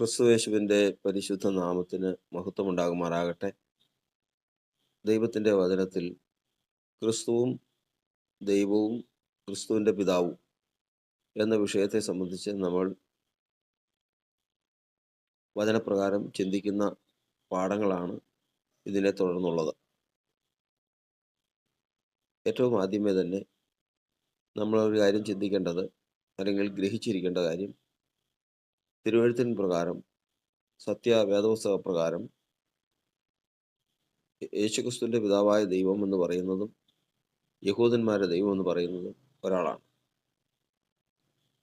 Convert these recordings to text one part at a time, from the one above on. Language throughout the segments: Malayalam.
ക്രിസ്തുവേശുവിന്റെ പരിശുദ്ധ നാമത്തിന് മഹത്വമുണ്ടാകുമാറാകട്ടെ. ദൈവത്തിന്റെ വചനത്തിൽ ക്രിസ്തുവും ദൈവവും ക്രിസ്തുവിന്റെ പിതാവും എന്ന വിഷയത്തെ സംബന്ധിച്ച് നമ്മൾ വചനപ്രകാരം ചിന്തിക്കുന്ന പാഠങ്ങളാണ് ഇതിനെ തുടർന്നുള്ളത്. ഏറ്റവും ആദ്യമേ തന്നെ നമ്മളൊരു കാര്യം ചിന്തിക്കേണ്ടത് അല്ലെങ്കിൽ ഗ്രഹിച്ചിരിക്കേണ്ട കാര്യം തിരുവഴുത്തിൻ പ്രകാരം സത്യ വേദപുസ്തക പ്രകാരം യേശുക്രിസ്തുവിന്റെ പിതാവായ ദൈവം എന്ന് പറയുന്നതും യഹൂദന്മാരുടെ ദൈവം എന്ന് പറയുന്നതും ഒരാളാണ്.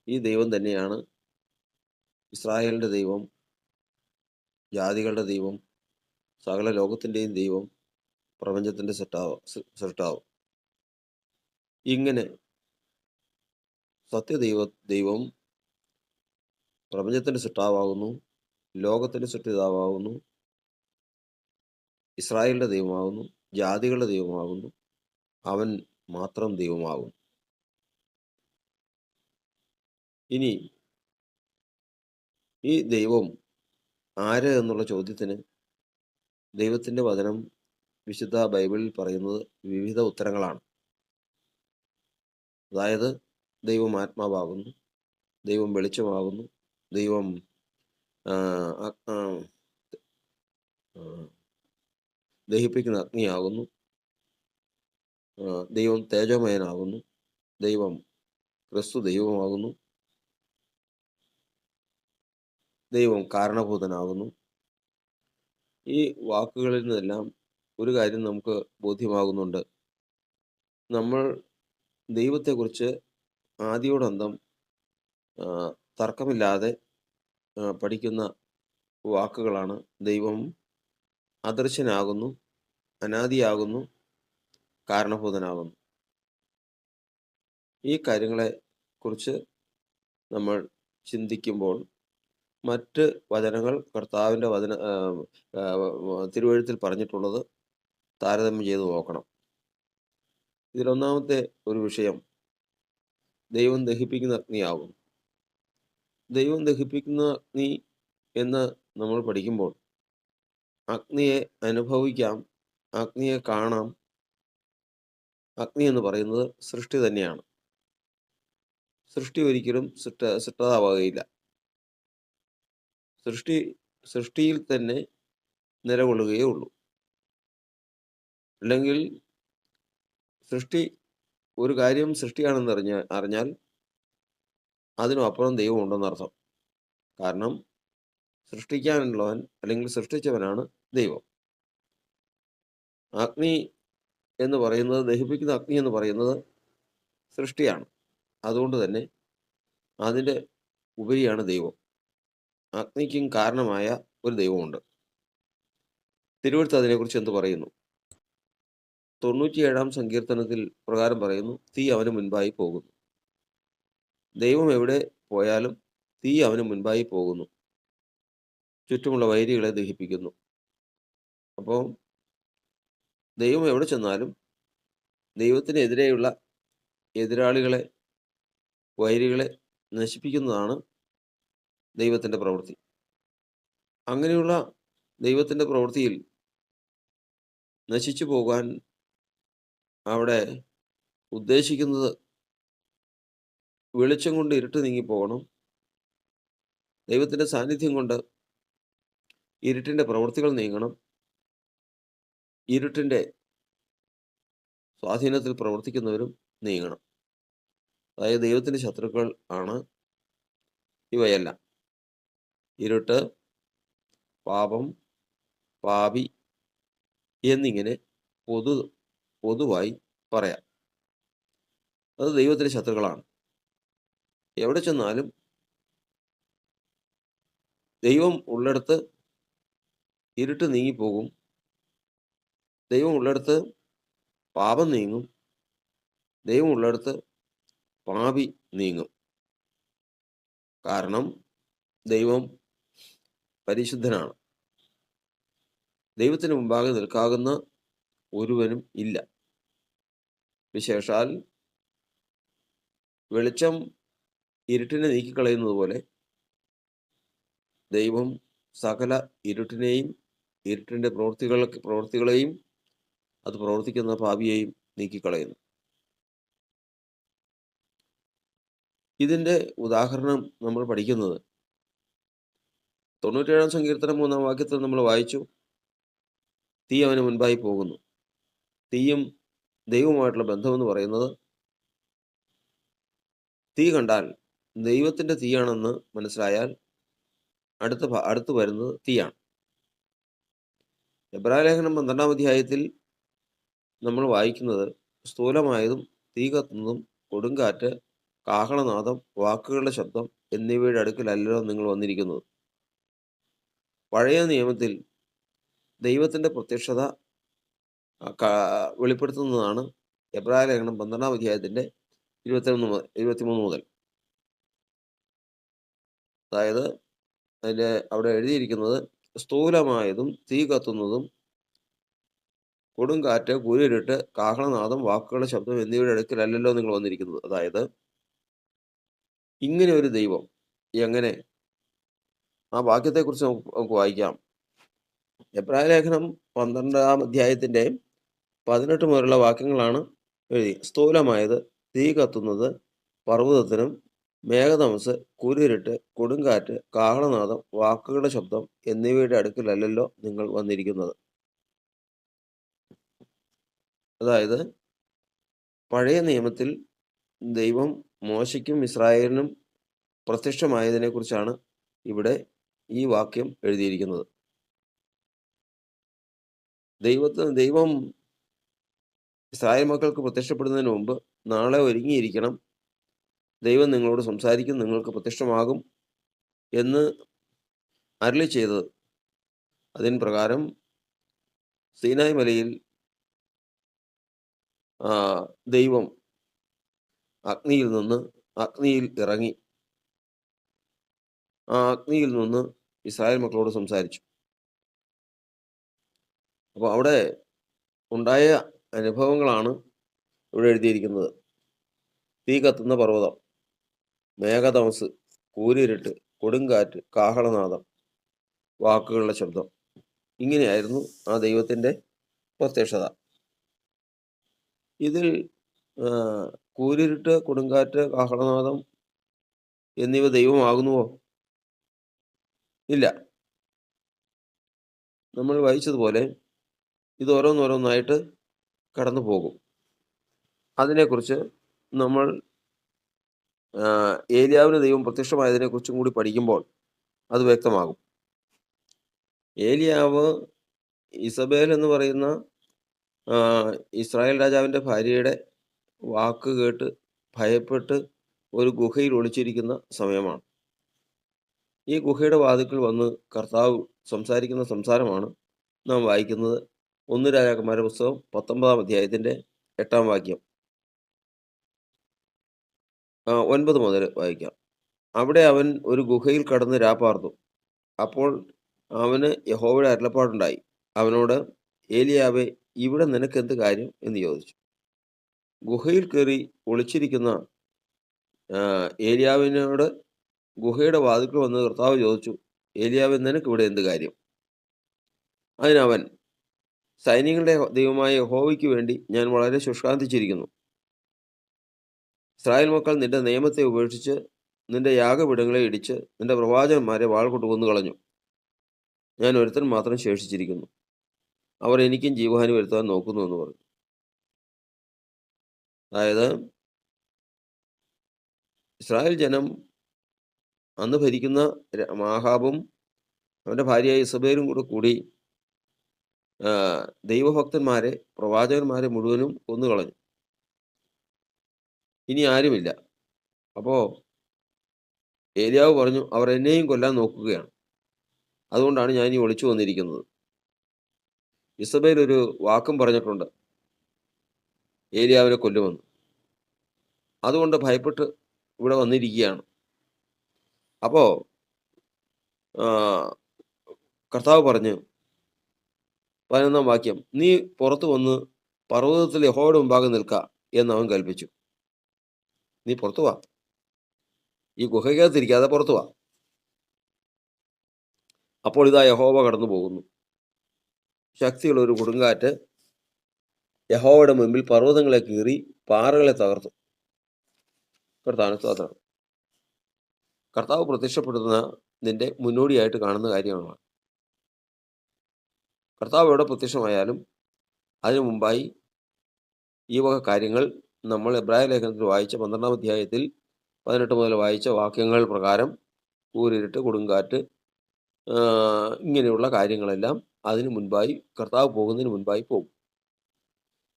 ഈ ദൈവം തന്നെയാണ് ഇസ്രായേലിന്റെ ദൈവം ജാതികളുടെ ദൈവം സകല ലോകത്തിന്റെയും ദൈവം പ്രപഞ്ചത്തിന്റെ സൃഷ്ടാവ് സൃഷ്ടാവ്. ഇങ്ങനെ സത്യദൈവ ദൈവം പ്രപഞ്ചത്തിന്റെ സിട്ടാവാകുന്നു ലോകത്തിന്റെ സൃഷ്ടിതാവാകുന്നു ഇസ്രായേലിന്റെ ദൈവമാകുന്നു ജാതികളുടെ ദൈവമാകുന്നു അവൻ മാത്രം ദൈവമാകും ഇനി ഈ ദൈവം ആര് എന്നുള്ള ചോദ്യത്തിന് ദൈവത്തിന്റെ വചനം വിശുദ്ധ ബൈബിളിൽ പറയുന്നത് വിവിധ ഉത്തരങ്ങളാണ്. അതായത് ദൈവം ആത്മാവാകുന്നു ദൈവം വെളിച്ചമാകുന്നു ദൈവം ദഹിപ്പിക്കുന്ന അഗ്നിയാകുന്നു. ദൈവം തേജോമയനാകുന്നു. ദൈവം ക്രിസ്തു ദൈവമാകുന്നു. ദൈവം കാരണഭൂതനാകുന്നു. ഈ വാക്കുകളിൽ നിന്നെല്ലാം ഒരു കാര്യം നമുക്ക് ബോധ്യമാകുന്നുണ്ട്. നമ്മൾ ദൈവത്തെക്കുറിച്ച് ആദ്യോടന്തം തർക്കമില്ലാതെ പഠിക്കുന്ന വാക്കുകളാണ് ദൈവം അദൃശ്യനാകുന്നു അനാദിയാകുന്നു കാരണഭൂതനാകുന്നു. ഈ കാര്യങ്ങളെ കുറിച്ച് നമ്മൾ ചിന്തിക്കുമ്പോൾ മറ്റ് വചനങ്ങൾ കർത്താവിന്റെ വചന തിരുവഴുത്തിൽ പറഞ്ഞിട്ടുള്ളത് താരതമ്യം ചെയ്തു നോക്കണം. ഇതിലൊന്നാമത്തെ ഒരു വിഷയം ദൈവം ദഹിപ്പിക്കുന്ന അഗ്നിയാകും ദൈവം ദഹിപ്പിക്കുന്ന അഗ്നി എന്ന് നമ്മൾ പഠിക്കുമ്പോൾ അഗ്നിയെ അനുഭവിക്കാം അഗ്നിയെ കാണാം. അഗ്നി എന്ന് പറയുന്നത് സൃഷ്ടി തന്നെയാണ്. സൃഷ്ടി ഒരിക്കലും സൃഷ്ട സൃഷ്ടതാവുകയില്ല. സൃഷ്ടി സൃഷ്ടിയിൽ തന്നെ നിലകൊള്ളുകയേ ഉള്ളൂ. അല്ലെങ്കിൽ സൃഷ്ടി ഒരു കാര്യം സൃഷ്ടിയാണെന്ന് അറിഞ്ഞ അറിഞ്ഞാൽ അതിനും അപ്പുറം ദൈവം ഉണ്ടെന്നർത്ഥം കാരണം സൃഷ്ടിക്കാനുള്ളവൻ അല്ലെങ്കിൽ സൃഷ്ടിച്ചവനാണ് ദൈവം. അഗ്നി എന്ന് പറയുന്നത് ദഹിപ്പിക്കുന്ന അഗ്നി എന്ന് പറയുന്നത് സൃഷ്ടിയാണ്. അതുകൊണ്ട് തന്നെ അതിന്റെ ഉപരിയാണ് ദൈവം. അഗ്നിക്കും കാരണമായ ഒരു ദൈവമുണ്ട്. തിരുവഴുത്ത് അതിനെക്കുറിച്ച് എന്ത് പറയുന്നു? തൊണ്ണൂറ്റിയേഴാം സങ്കീർത്തനത്തിൽ പ്രകാരം പറയുന്നു തീ അവന് മുൻപായി പോകുന്നു. ദൈവം എവിടെ പോയാലും തീ അവന് മുൻപായി പോകുന്നു. ചുറ്റുമുള്ള വൈരികളെ ദഹിപ്പിക്കുന്നു. അപ്പോൾ ദൈവം എവിടെ ചെന്നാലും ദൈവത്തിനെതിരെയുള്ള എതിരാളികളെ വൈരികളെ നശിപ്പിക്കുന്നതാണ് ദൈവത്തിന്റെ പ്രവൃത്തി. അങ്ങനെയുള്ള ദൈവത്തിന്റെ പ്രവൃത്തിയിൽ നശിച്ചു പോകാൻ അവിടെ ഉദ്ദേശിക്കുന്നത് വെളിച്ചം കൊണ്ട് ഇരുട്ട് നീങ്ങിപ്പോകണം ദൈവത്തിന്റെ സാന്നിധ്യം കൊണ്ട് ഇരുട്ടിന്റെ പ്രവൃത്തികൾ നീങ്ങണം. ഇരുട്ടിന്റെ സ്വാധീനത്തിൽ പ്രവർത്തിക്കുന്നവരും നീങ്ങണം. അതായത് ദൈവത്തിന്റെ ശത്രുക്കൾ ആണ് ഇവയെല്ലാം. ഇരുട്ട് പാപം പാപി എന്നിങ്ങനെ പൊതു പൊതുവായി പറയാം. അത് ദൈവത്തിന്റെ ശത്രുക്കളാണ്. എവിടെ ചെന്നാലും ദൈവം ഉള്ളിടത്ത് ഇരുട്ട് നീങ്ങിപ്പോകും. ദൈവം ഉള്ളിടത്ത് പാപം നീങ്ങും. ദൈവം ഉള്ളിടത്ത് പാപി നീങ്ങും. കാരണം ദൈവം പരിശുദ്ധനാണ്. ദൈവത്തിന് മുമ്പാകെ നിൽക്കാകുന്ന ഒരുവനും ഇല്ല. വിശേഷാൽ വെളിച്ചം ഇരുട്ടിനെ നീക്കിക്കളയുന്നത് പോലെ ദൈവം സകല ഇരുട്ടിനെയും ഇരുട്ടിന്റെ പ്രവൃത്തികൾ പ്രവൃത്തികളെയും അത് പ്രവർത്തിക്കുന്ന ഭാവിയെയും നീക്കിക്കളയുന്നു. ഇതിന്റെ ഉദാഹരണം നമ്മൾ പഠിക്കുന്നത് തൊണ്ണൂറ്റേഴാം സങ്കീർത്തനം മൂന്നാം വാക്യത്തിൽ നമ്മൾ വായിച്ചു. തീ അവന് മുൻപായി പോകുന്നു. തീയും ദൈവവുമായിട്ടുള്ള ബന്ധമെന്ന് പറയുന്നത് തീ കണ്ടാൽ ദൈവത്തിന്റെ തീയാണെന്ന് മനസ്സിലായാൽ അടുത്ത അടുത്ത് വരുന്നത് തീയാണ്. എബ്രായ ലേഖനം പന്ത്രണ്ടാം അധ്യായത്തിൽ നമ്മൾ വായിക്കുന്നത് സ്ഥൂലമായതും തീ കത്തുന്നതും കൊടുങ്കാറ്റ് കാഹളനാദം വാക്കുകളുടെ ശബ്ദം എന്നിവയുടെ അടുക്കലല്ലോ നിങ്ങൾ വന്നിരിക്കുന്നത്. പഴയ നിയമത്തിൽ ദൈവത്തിന്റെ പ്രത്യക്ഷത വെളിപ്പെടുത്തുന്നതാണ് എബ്രായ ലേഖനം പന്ത്രണ്ടാം അധ്യായത്തിന്റെ ഇരുപത്തിരണ്ട് മുതൽ ഇരുപത്തിമൂന്ന് മുതൽ. അതായത് അതിന്റെ അവിടെ എഴുതിയിരിക്കുന്നത് സ്ഥൂലമായതും തീ കത്തുന്നതും കൊടുങ്കാറ്റ് കുരിരുട്ട് കാഹളനാദം വാക്കുകളുടെ ശബ്ദം എന്നിവയുടെ അടുക്കലല്ലല്ലോ നിങ്ങൾ വന്നിരിക്കുന്നത്. അതായത് ഇങ്ങനെ ഒരു ദൈവം എങ്ങനെ ആ വാക്യത്തെക്കുറിച്ച് നമുക്ക് നമുക്ക് വായിക്കാം. എബ്രായ ലേഖനം പന്ത്രണ്ടാം അധ്യായത്തിന്റെ പതിനെട്ട് മുതലുള്ള വാക്യങ്ങളാണ് എഴുതി. സ്ഥൂലമായത് തീ കത്തുന്നത് പർവതത്തിനും മേഘതമസ് കുരിരുട്ട് കൊടുങ്കാറ്റ് കാഹളനാദം വാക്കുകളുടെ ശബ്ദം എന്നിവയുടെ അടുക്കിലല്ലല്ലോ നിങ്ങൾ വന്നിരിക്കുന്നത്. അതായത് പഴയ നിയമത്തിൽ ദൈവം മോശയ്ക്കും ഇസ്രായേലിനും പ്രത്യക്ഷമായതിനെക്കുറിച്ചാണ് ഇവിടെ ഈ വാക്യം എഴുതിയിരിക്കുന്നത്. ദൈവത്തിന് ദൈവം ഇസ്രായേൽ മക്കൾക്ക് പ്രത്യക്ഷപ്പെടുന്നതിന് മുമ്പ് നാളെ ഒരുങ്ങിയിരിക്കണം ദൈവം നിങ്ങളോട് സംസാരിക്കും നിങ്ങൾക്ക് പ്രത്യക്ഷമാകും എന്ന് അരളി ചെയ്തത്. അതിന് പ്രകാരം സീനായ് മലയിൽ ദൈവം അഗ്നിയിൽ നിന്ന് അഗ്നിയിൽ ഇറങ്ങി. ആ അഗ്നിയിൽ നിന്ന് ഇസ്രായേൽ മക്കളോട് സംസാരിച്ചു. അപ്പോൾ അവിടെ ഉണ്ടായ അനുഭവങ്ങളാണ് ഇവിടെ എഴുതിയിരിക്കുന്നത്. തീ കത്തുന്ന പർവതം. മേഘതമസ് കൂരിരുട്ട് കൊടുങ്കാറ്റ് കാഹളനാദം വാക്കുകളുടെ ശബ്ദം. ഇങ്ങനെയായിരുന്നു ആ ദൈവത്തിന്റെ പ്രത്യക്ഷത. ഇതിൽ കൂരിരുട്ട് കൊടുങ്കാറ്റ് കാഹളനാദം എന്നിവ ദൈവമാകുന്നുവോ? ഇല്ല. നമ്മൾ വായിച്ചതുപോലെ ഇത് ഓരോന്നോരോന്നായിട്ട് കടന്നു പോകും അതിനെക്കുറിച്ച് നമ്മൾ ഏലിയാവിന് ദൈവം പ്രത്യക്ഷമായതിനെ കുറിച്ചും കൂടി പഠിക്കുമ്പോൾ അത് വ്യക്തമാകും. ഏലിയാവ് ഇസബേൽ എന്ന് പറയുന്ന ഇസ്രായേൽ രാജാവിന്റെ ഭാര്യയുടെ വാക്ക് കേട്ട് ഭയപ്പെട്ട് ഒരു ഗുഹയിൽ ഒളിച്ചിരിക്കുന്ന സമയമാണ്. ഈ ഗുഹയുടെ വാതിക്കൽ വന്ന് കർത്താവ് സംസാരിക്കുന്ന സംസാരമാണ് നാം വായിക്കുന്നത്. ഒന്ന് രാജാക്കന്മാരുടെ പുസ്തകം പത്തൊമ്പതാം അധ്യായത്തിന്റെ എട്ടാം വാക്യം. ഒൻപത് മുതൽ വായിക്കാം. അവിടെ അവൻ ഒരു ഗുഹയിൽ കടന്ന് രാപ്പാർന്നു അപ്പോൾ അവന് യഹോവയുടെ അരുളപ്പാടുണ്ടായി. അവനോട് ഏലിയാവെ ഇവിടെ നിനക്ക് എന്ത് കാര്യം? എന്ന് ചോദിച്ചു. ഗുഹയിൽ കയറി ഒളിച്ചിരിക്കുന്ന ഏലിയാവിനോട് ഗുഹയുടെ വാതിൽക്കൽ വന്ന് കർത്താവ് ചോദിച്ചു ഏലിയാവെ നിനക്ക് ഇവിടെ എന്ത് കാര്യം? അതിനവൻ സൈനികളുടെ ദൈവമായ ഹോവയ്ക്ക് വേണ്ടി ഞാൻ വളരെ ശുഷ്കാന്തിച്ചിരിക്കുന്നു. ഇസ്രായേൽ മക്കൾ നിന്റെ നിയമത്തെ ഉപേക്ഷിച്ച് നിന്റെ യാഗപീഠങ്ങളെ ഇടിച്ച് നിന്റെ പ്രവാചകന്മാരെ വാൾ കൊണ്ട് കൊന്നു കളഞ്ഞു. ഞാൻ ഒരുത്തൻ മാത്രം ശേഷിച്ചിരിക്കുന്നു. അവർ എനിക്കും ജീവഹാനി വരുത്താൻ നോക്കുന്നു എന്ന് പറഞ്ഞു. അതായത് ഇസ്രായേൽ ജനം അന്ന് ഭരിക്കുന്ന മഹാബും അവന്റെ ഭാര്യയായ ഇസബേലും കൂടെ കൂടി ദൈവഭക്തന്മാരെ പ്രവാചകന്മാരെ മുഴുവനും കൊന്നുകളഞ്ഞു ഇനി ആരുമില്ല. അപ്പോൾ ഏലിയാവ് പറഞ്ഞു അവർ എന്നെയും കൊല്ലാൻ നോക്കുകയാണ്. അതുകൊണ്ടാണ് ഞാൻ ഈ ഒളിച്ചു വന്നിരിക്കുന്നത്. ഇസബേൽ ഒരു വാക്കും പറഞ്ഞിട്ടുണ്ട്. ഏലിയാവിനെ കൊല്ലുമെന്ന്. അതുകൊണ്ട് ഭയപ്പെട്ട് ഇവിടെ വന്നിരിക്കുകയാണ്. അപ്പോൾ കർത്താവ് പറഞ്ഞു പതിനൊന്നാം വാക്യം നീ പുറത്തു വന്ന് പർവതത്തിൽ യഹോയുടെ മുമ്പാകെ നിൽക്കുക എന്ന് അവൻ കൽപ്പിച്ചു. നീ പുറത്തു വാ. ഈ ഗുഹയ്ക്കകത്തിരിക്കാതെ പുറത്തു വാ. അപ്പോൾ ഇതാ യഹോവ കടന്നു പോകുന്നു. ശക്തിയുള്ള ഒരു കൊടുങ്കാറ്റ് യഹോവയുടെ മുമ്പിൽ പർവതങ്ങളെ കീറി പാറകളെ തകർത്തു. കർത്താവിന് സ്തോത്രം. കർത്താവ് പ്രത്യക്ഷപ്പെടുന്ന നിന്റെ മുന്നോടിയായിട്ട് കാണുന്ന കാര്യങ്ങളാണ് കർത്താവ് എവിടെ പ്രത്യക്ഷമായാലും അതിനു മുമ്പായി ഈ വക കാര്യങ്ങൾ നമ്മൾ എബ്രായ ലേഖനത്തിൽ വായിച്ച പന്ത്രണ്ടാം അധ്യായത്തിൽ പതിനെട്ട് മുതൽ വായിച്ച വാക്യങ്ങൾ പ്രകാരം കൂരിരുട്ട് കൊടുങ്കാറ്റ് ഇങ്ങനെയുള്ള കാര്യങ്ങളെല്ലാം അതിനു മുൻപായി കർത്താവ് പോകുന്നതിന് മുൻപായി പോകും.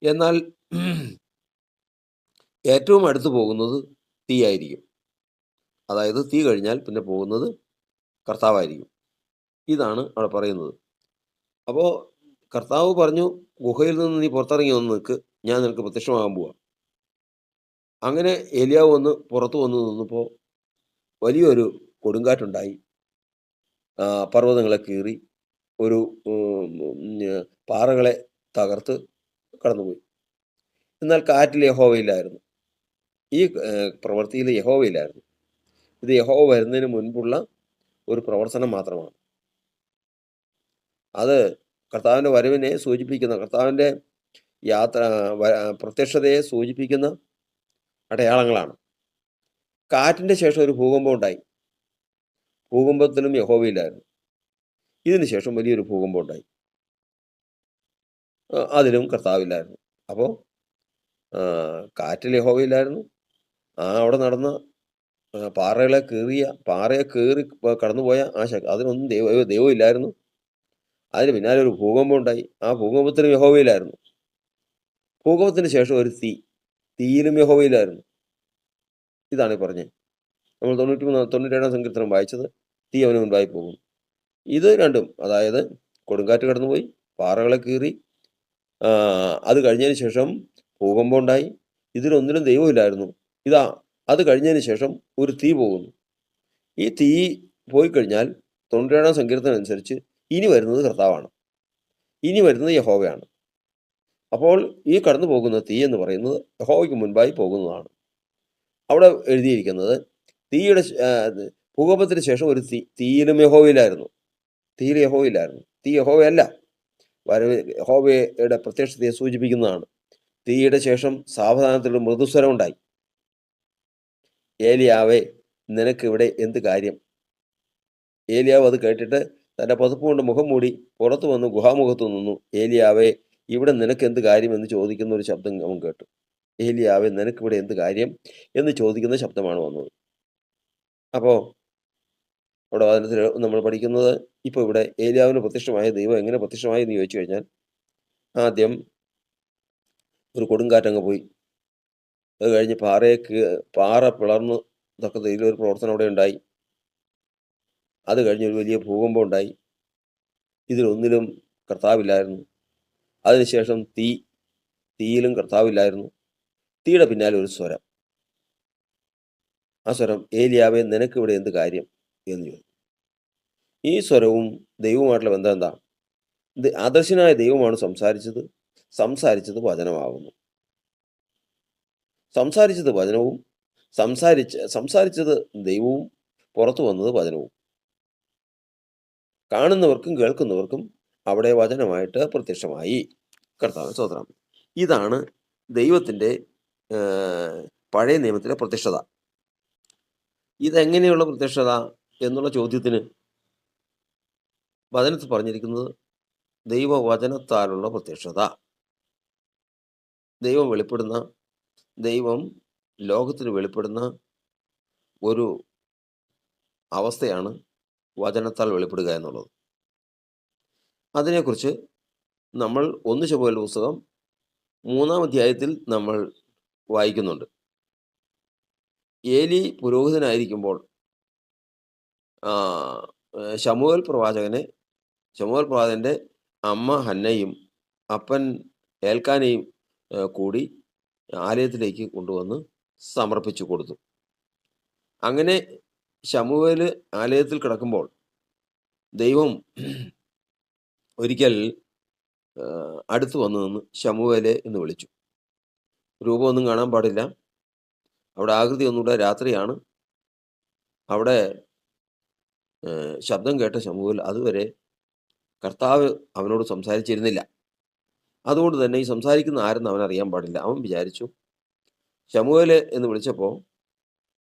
എന്നാൽ ഏറ്റവും അടുത്ത് പോകുന്നത് തീയായിരിക്കും. അതായത് തീ കഴിഞ്ഞാൽ പിന്നെ പോകുന്നത് കർത്താവായിരിക്കും. ഇതാണ് അവിടെ പറയുന്നത്. അപ്പോൾ കർത്താവ് പറഞ്ഞു ഗുഹയിൽ നിന്ന് നീ പുറത്തിറങ്ങി വന്ന് നിൽക്ക്. ഞാൻ നിനക്ക് പ്രത്യക്ഷമാകാൻ പോവാ. അങ്ങനെ എലിയാവ് ഒന്ന് പുറത്തു വന്നു നിന്നപ്പോൾ വലിയൊരു കൊടുങ്കാറ്റുണ്ടായി. പർവതങ്ങളെ കീറി ഒരു പാറകളെ തകർത്ത് കടന്നുപോയി. എന്നാൽ കാറ്റിൽ യഹോവയില്ലായിരുന്നു ഈ പ്രവൃത്തിയിൽ യഹോവയില്ലായിരുന്നു ഇത് യഹോവ വരുന്നതിന് മുൻപുള്ള ഒരു പ്രവർത്തനം മാത്രമാണ്. അത് കർത്താവിന്റെ വരവിനെ സൂചിപ്പിക്കുന്ന കർത്താവിന്റെ യാത്ര പ്രത്യക്ഷതയെ സൂചിപ്പിക്കുന്ന അടയാളങ്ങളാണ്. കാറ്റിന്റെ ശേഷം ഒരു ഭൂകമ്പം ഉണ്ടായി. ഭൂകമ്പത്തിനും യഹോവയില്ലായിരുന്നു ഇതിന് ശേഷം വലിയൊരു ഭൂകമ്പം ഉണ്ടായി. അതിനും കർത്താവില്ലായിരുന്നു അപ്പോൾ കാറ്റിൽ യഹോവയില്ലായിരുന്നു ആ അവിടെ നടന്ന പാറകളെ കീറിയ പാറയെ കീറി കടന്നുപോയ ആ ശക്തി അതിനൊന്നും ദൈവ ദൈവം ഇല്ലായിരുന്നു. അതിന് പിന്നാലെ ഒരു ഭൂകമ്പം ഉണ്ടായി. ആ ഭൂകമ്പത്തിന് യഹോവയിലായിരുന്നു ഭൂകമ്പത്തിന് ശേഷം ഒരു തീ. തീയിലും യഹോവയിലായിരുന്നു. ഇതാണ് പറഞ്ഞത്. നമ്മൾ തൊണ്ണൂറ്റി മൂന്ന് തൊണ്ണൂറ്റേഴാം സങ്കീർത്തനം വായിച്ചത് തീ അവന് മുൻപായി പോകും ഇത് രണ്ടും അതായത് കൊടുങ്കാറ്റ് കടന്നുപോയി പാറകളെ കീറി അത് കഴിഞ്ഞതിന് ശേഷം ഭൂകമ്പം ഉണ്ടായി ഇതിലൊന്നിലും ദൈവമില്ലായിരുന്നു. ഇതാ അത് കഴിഞ്ഞതിന് ശേഷം ഒരു തീ പോകുന്നു. ഈ തീ പോയി കഴിഞ്ഞാൽ തൊണ്ണൂറ്റേഴാം സങ്കീർത്തനം അനുസരിച്ച് ഇനി വരുന്നത് കർത്താവാണ്. ഇനി വരുന്നത് യഹോവയാണ്. അപ്പോൾ ഈ കടന്നു പോകുന്ന തീ എന്ന് പറയുന്നത് യഹോവയ്ക്ക് മുൻപായി പോകുന്നതാണ്. അവിടെ എഴുതിയിരിക്കുന്നത് തീയുടെ ഭൂകമ്പത്തിന് ശേഷം ഒരു തീ തീയിലും യഹോവയിലായിരുന്നു. തീയിൽ യഹോവയിലായിരുന്നു. തീ യഹോവയല്ല. വരവ് യഹോവയുടെ പ്രത്യക്ഷതയെ സൂചിപ്പിക്കുന്നതാണ്. തീയുടെ ശേഷം സാവധാനത്തിലൊരു മൃദുസ്വരം ഉണ്ടായി. ഏലിയാവേ നിനക്കിവിടെ എന്ത് കാര്യം? ഏലിയാവ് അത് കേട്ടിട്ട് തന്റെ പതുപ്പ് കൊണ്ട് മുഖം മൂടി പുറത്തു വന്ന് ഗുഹാമുഖത്ത് നിന്നു. ഏലിയാവേ ഇവിടെ നിനക്ക് എന്ത് കാര്യം എന്ന് ചോദിക്കുന്ന ഒരു ശബ്ദം അവൻ കേട്ടു. ഏലിയാവേ നിനക്കിവിടെ എന്ത് കാര്യം എന്ന് ചോദിക്കുന്ന ശബ്ദമാണ് വന്നത്. അപ്പോൾ അവിടെ വചനത്തിൽ നമ്മൾ പഠിക്കുന്നത് ഇപ്പോൾ ഇവിടെ ഏലിയാവിന് പ്രത്യക്ഷമായ ദൈവം എങ്ങനെ പ്രത്യക്ഷമായി എന്ന് ചോദിച്ചു കഴിഞ്ഞാൽ ആദ്യം ഒരു കൊടുങ്കാറ്റങ്ങ് പോയി. അത് കഴിഞ്ഞ് പാറയെ പാറ പിളർന്ന് തക്ക ഒരു പ്രവർത്തനം അവിടെ ഉണ്ടായി. അത് കഴിഞ്ഞ് ഒരു വലിയ ഭൂകമ്പം ഉണ്ടായി. ഇതിലൊന്നിലും കർത്താവില്ലായിരുന്നു. അതിനുശേഷം തീ തീയിലും കർത്താവില്ലായിരുന്നു. തീയുടെ പിന്നാലെ ഒരു സ്വരം. ആ സ്വരം ഏലിയാവെ നിനക്ക് ഇവിടെ എന്ത് കാര്യം? എന്ന് ചോദിച്ചു. ഈ സ്വരവും ദൈവവുമായിട്ടുള്ള ബന്ധം എന്താ? ആദർശനായ ദൈവമാണ് സംസാരിച്ചത്. സംസാരിച്ചത് വചനമാകുന്നു സംസാരിച്ചത് വചനവും സംസാരിച്ച സംസാരിച്ചത് ദൈവവും പുറത്തു വന്നത് വചനവും. കാണുന്നവർക്കും കേൾക്കുന്നവർക്കും അവിടെ വചനമായിട്ട് പ്രത്യക്ഷമായി. കർത്താവ് സ്വതന്ത്രം ഇതാണ് ദൈവത്തിന്റെ പഴയ നിയമത്തിലെ പ്രത്യക്ഷത. ഇതെങ്ങനെയുള്ള പ്രത്യക്ഷത എന്നുള്ള ചോദ്യത്തിന് വചനത്തിൽ പറഞ്ഞിരിക്കുന്നത് ദൈവവചനത്താലുള്ള പ്രത്യക്ഷത. ദൈവം വെളിപ്പെടുന്ന ദൈവം ലോകത്തിന് വെളിപ്പെടുന്ന ഒരു അവസ്ഥയാണ് വചനത്താൽ വെളിപ്പെടുക എന്നുള്ളത്. അതിനെക്കുറിച്ച് നമ്മൾ ഒന്ന് ചുമൽ പുസ്തകം മൂന്നാം അധ്യായത്തിൽ നമ്മൾ വായിക്കുന്നുണ്ട്. ഏലി പുരോഹിതനായിരിക്കുമ്പോൾ ശമുവൽ പ്രവാചകനെ ശമുവൽ പ്രവാചകന്റെ അമ്മ ഹന്നയും അപ്പൻ ഏൽക്കാനയും കൂടി ആലയത്തിലേക്ക് കൊണ്ടുവന്ന് സമർപ്പിച്ചു കൊടുത്തു. അങ്ങനെ ശമുവേൽ ആലയത്തിൽ കിടക്കുമ്പോൾ ദൈവം ഒരിക്കൽ അടുത്തു വന്നു നിന്ന് ശമുവേലെ എന്ന് വിളിച്ചു രൂപമൊന്നും കാണാൻ പാടില്ല അവിടെ ആകൃതി ഒന്നുകൂടെ രാത്രിയാണ് അവിടെ ശബ്ദം കേട്ട ശമുവേൽ അതുവരെ കർത്താവ് അവനോട് സംസാരിച്ചിരുന്നില്ല. അതുകൊണ്ട് തന്നെ ഈ സംസാരിക്കുന്ന ആരെന്ന് അവൻ അറിയാൻ പാടില്ല. അവൻ വിചാരിച്ചു ശമൂവേലേ എന്ന് വിളിച്ചപ്പോൾ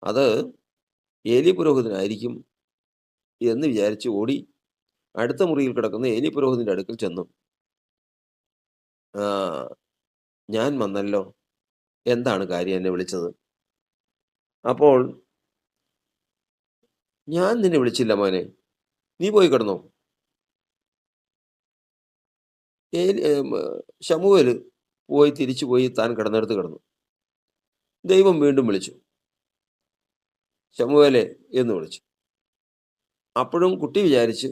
അത് ഏലി പുരോഹിതനായിരിക്കും എന്ന് വിചാരിച്ച് ഓടി അടുത്ത മുറിയിൽ കിടക്കുന്ന ഏലി പുരോഹിതന്റെ അടുക്കൽ ചെന്നു. ഞാൻ വന്നല്ലോ. എന്താണ് കാര്യം എന്നെ വിളിച്ചത്? അപ്പോൾ ഞാൻ നിന്നെ വിളിച്ചില്ല മോനെ. നീ പോയി കിടന്നോ. ശമൂവേൽ പോയി തിരിച്ചു പോയി താൻ കിടന്നിടത്ത് കിടന്നു. ദൈവം വീണ്ടും വിളിച്ചു. ശമൂവേലേ എന്ന് വിളിച്ചു. അപ്പോഴും കുട്ടി വിചാരിച്ച്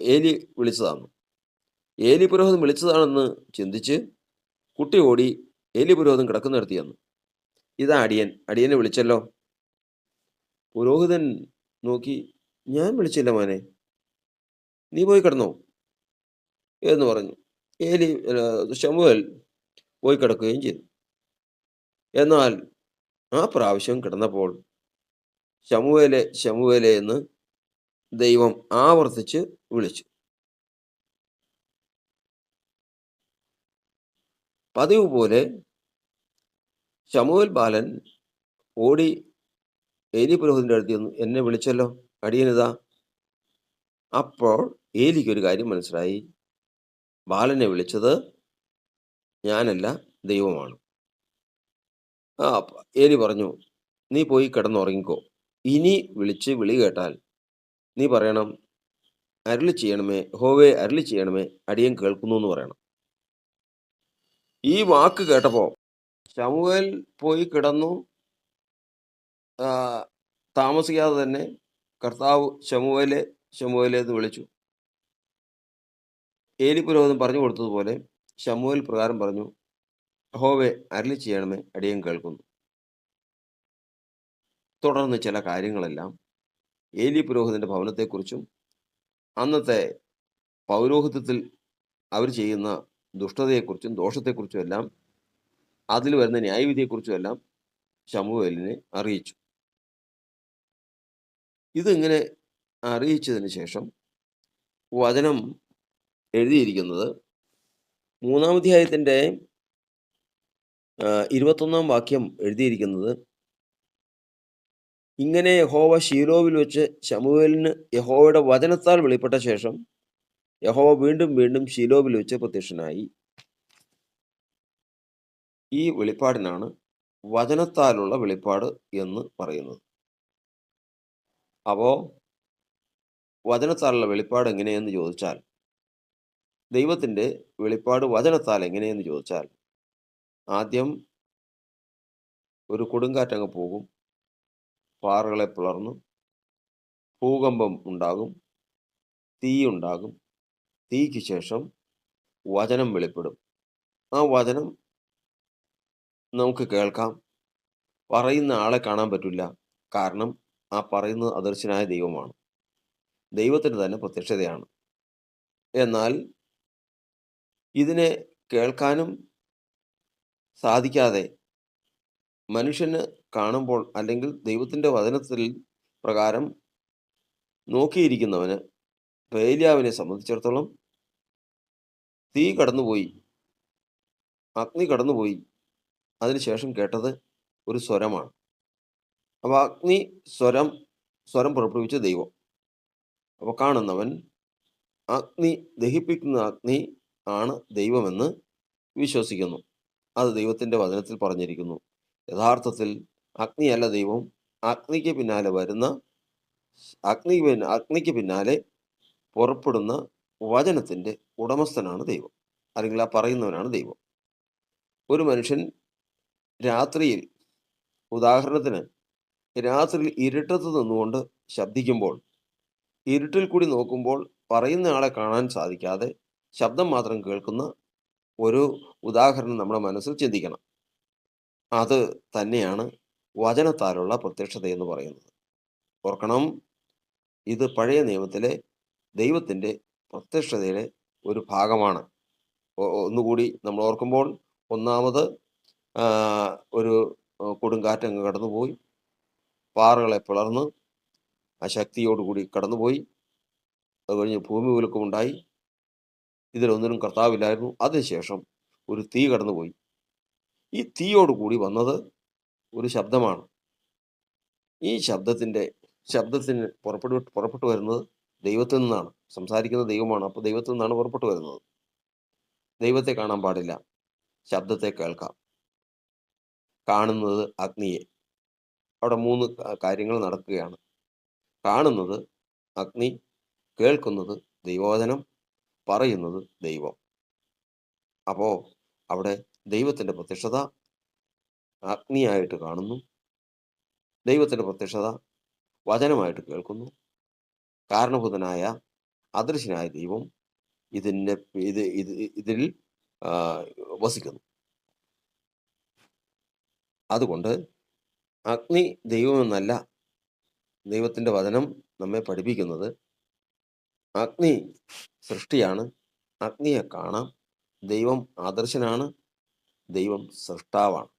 ഏലി വിളിച്ചതാണ് ഏലി പുരോഹിതൻ വിളിച്ചതാണെന്ന് ചിന്തിച്ച് കുട്ടി ഓടി ഏലി പുരോഹിതൻ കിടക്കുന്ന ചെന്നു. ഇതാ അടിയൻ. അടിയനെ വിളിച്ചല്ലോ. പുരോഹിതൻ നോക്കി ഞാൻ വിളിച്ചില്ല മോനെ. നീ പോയി കിടന്നോ എന്ന് പറഞ്ഞു. ഏലി ഏഹ്, പോയി കിടക്കുകയും ചെയ്തു. എന്നാൽ ആ പ്രാവശ്യം കിടന്നപ്പോൾ ശമുവേലെ ശമുവേലെ എന്ന് ദൈവം ആവർത്തിച്ച് വിളിച്ചു. പതിവ് പോലെ ശമുവൽ ബാലൻ ഓടി ഏലി പുരോഹിതന്റെ അടുത്ത് ചെന്നു. എന്നെ വിളിച്ചല്ലോ. അടിയനിതാ. അപ്പോൾ ഏലിക്ക് ഒരു കാര്യം മനസ്സിലായി. ബാലനെ വിളിച്ചത് ഞാനല്ല ദൈവമാണ്. ആ ഏലി പറഞ്ഞു നീ പോയി കിടന്നുറങ്ങിക്കോ. ഇനി വിളിച്ച് വിളി കേട്ടാൽ നീ പറയണം അരുളി ചെയ്യണമേ യഹോവേ അരുളി ചെയ്യണമേ അടിയൻ കേൾക്കുന്നു എന്ന് പറയണം. ഈ വാക്ക് കേട്ടപ്പോ ശമുവേൽ പോയി കിടന്നു. താമസിക്കാതെ തന്നെ കർത്താവ് ശമുവേലെ ശമുവേലെ എന്ന് വിളിച്ചു. ഏലി പറഞ്ഞു കൊടുത്തതുപോലെ ശമുവേൽ പ്രകാരം പറഞ്ഞു യഹോവേ അരുളി ചെയ്യണമേ അടിയൻ കേൾക്കുന്നു. തുടർന്ന് ചില കാര്യങ്ങളെല്ലാം ഏലി പുരോഹിതന്റെ ഭവനത്തെക്കുറിച്ചും അന്നത്തെ പൗരോഹിത്യത്തിൽ അവർ ചെയ്യുന്ന ദുഷ്ടതയെക്കുറിച്ചും ദോഷത്തെക്കുറിച്ചും എല്ലാം അതിൽ വരുന്ന ന്യായവിധിയെക്കുറിച്ചും എല്ലാം ശമുവേലിനെ അറിയിച്ചു. ഇതിങ്ങനെ അറിയിച്ചതിന് ശേഷം വചനം എഴുതിയിരിക്കുന്നത് മൂന്നാം അധ്യായത്തിന്റെ ആ, ഇരുപത്തൊന്നാം വാക്യം എഴുതിയിരിക്കുന്നത് ഇങ്ങനെ യഹോവ ഷീലോവിൽ വെച്ച് ശമുവേലിന് യഹോവയുടെ വചനത്താൽ വെളിപ്പെട്ട ശേഷം യഹോവ വീണ്ടും വീണ്ടും ഷീലോവിൽ വെച്ച് പ്രത്യക്ഷനായി. ഈ വെളിപ്പാടിനാണ് വചനത്താലുള്ള വെളിപ്പാട് എന്ന് പറയുന്നത്. അപ്പോ വചനത്താലുള്ള വെളിപ്പാട് എങ്ങനെയെന്ന് ചോദിച്ചാൽ ദൈവത്തിന്റെ വെളിപ്പാട് വചനത്താൽ എങ്ങനെയെന്ന് ചോദിച്ചാൽ ആദ്യം ഒരു കൊടുങ്കാറ്റങ്ങ് പോകും. പാറകളെ പിളർന്നു ഭൂകമ്പം ഉണ്ടാകും. തീയുണ്ടാകും. തീക്ക് ശേഷം വചനം വെളിപ്പെടും. ആ വചനം നമുക്ക് കേൾക്കാം. പറയുന്ന ആളെ കാണാൻ പറ്റില്ല. കാരണം ആ പറയുന്നത് അദർശനായ ദൈവമാണ്. ദൈവത്തിന് തന്നെ പ്രത്യക്ഷതയാണ്. എന്നാൽ ഇതിനെ കേൾക്കാനും സാധിക്കാതെ മനുഷ്യന് കാണുമ്പോൾ അല്ലെങ്കിൽ ദൈവത്തിന്റെ വചനത്തിൽ പ്രകാരം നോക്കിയിരിക്കുന്നവന് പേലിയാവിനെ സംബന്ധിച്ചിടത്തോളം തീ കടന്നുപോയി. അഗ്നി കടന്നുപോയി. അതിനുശേഷം കേട്ടത് ഒരു സ്വരമാണ്. അപ്പോൾ അഗ്നി സ്വരം സ്വരം പുറപ്പെടുവിച്ച ദൈവം. അപ്പോൾ കാണുന്നവൻ അഗ്നി ദഹിപ്പിക്കുന്ന അഗ്നി ആണ് ദൈവമെന്ന് വിശ്വസിക്കുന്നു. അത് ദൈവത്തിന്റെ വചനത്തിൽ പറഞ്ഞിരിക്കുന്നു. യഥാർത്ഥത്തിൽ അഗ്നിയല്ല ദൈവം. അഗ്നിക്ക് പിന്നാലെ വരുന്ന അഗ്നി അഗ്നിക്ക് പിന്നാലെ പുറപ്പെടുന്ന വചനത്തിന്റെ ഉടമസ്ഥനാണ് ദൈവം. അല്ലെങ്കിൽ ആ പറയുന്നവനാണ് ദൈവം. ഒരു മനുഷ്യൻ രാത്രിയിൽ ഉദാഹരണത്തിന് രാത്രിയിൽ ഇരുട്ടത്ത് നിന്നുകൊണ്ട് ശബ്ദിക്കുമ്പോൾ ഇരുട്ടിൽ കൂടി നോക്കുമ്പോൾ പറയുന്ന ആളെ കാണാൻ സാധിക്കാതെ ശബ്ദം മാത്രം കേൾക്കുന്ന ഒരു ഉദാഹരണം നമ്മുടെ മനസ്സിൽ ചിന്തിക്കണം. അത് തന്നെയാണ് വചനത്താലുള്ള പ്രത്യക്ഷത എന്ന് പറയുന്നത്. ഓർക്കണം ഇത് പഴയ നിയമത്തിലെ ദൈവത്തിന്റെ പ്രത്യക്ഷതയുടെ ഒരു ഭാഗമാണ്. ഒന്നുകൂടി നമ്മൾ ഓർക്കുമ്പോൾ ഒന്നാമത് ഒരു കൊടുങ്കാറ്റ് അങ്ങ് കടന്നുപോയി. പാറകളെ പിളർന്ന് ആ ശക്തിയോടുകൂടി കടന്നുപോയി. അത് കഴിഞ്ഞ് ഭൂമി കുലുക്കമുണ്ടായി ഇതിലൊന്നിനും കർത്താവില്ലായിരുന്നു. അതിനുശേഷം ഒരു തീ കടന്നുപോയി. ഈ തീയോടുകൂടി വന്നത് ഒരു ശബ്ദമാണ്. ഈ ശബ്ദത്തിന്റെ ശബ്ദത്തിന് പുറപ്പെട്ടു പുറപ്പെട്ടു വരുന്നത് ദൈവത്തിൽ നിന്നാണ്. സംസാരിക്കുന്ന ദൈവമാണ്. അപ്പോൾ ദൈവത്തിൽ നിന്നാണ് പുറപ്പെട്ടു വരുന്നത്. ദൈവത്തെ കാണാൻ പാടില്ല. ശബ്ദത്തെ കേൾക്കാം. കാണുന്നത് അഗ്നിയെ. അവിടെ മൂന്ന് കാര്യങ്ങൾ നടക്കുകയാണ്. കാണുന്നത് അഗ്നി കേൾക്കുന്നത് ദൈവോധനം പറയുന്നത് ദൈവം. അപ്പോൾ അവിടെ ദൈവത്തിന്റെ പ്രത്യക്ഷത അഗ്നിയായിട്ട് കാണുന്നു. ദൈവത്തിന്റെ പ്രത്യക്ഷത വചനമായിട്ട് കേൾക്കുന്നു. കാരണഭൂതനായ അദൃശ്യനായ ദൈവം ഇതിന്റെ ഇത് ഇത് ഇതിൽ വസിക്കുന്നു. അതുകൊണ്ട് അഗ്നി ദൈവമെന്നല്ല ദൈവത്തിന്റെ വചനം നമ്മെ പഠിപ്പിക്കുന്നത്. അഗ്നി സൃഷ്ടിയാണ്. അഗ്നിയെ കാണാം. ദൈവം ആദർശനാണ്. ദൈവം സൃഷ്ടാവാണ്.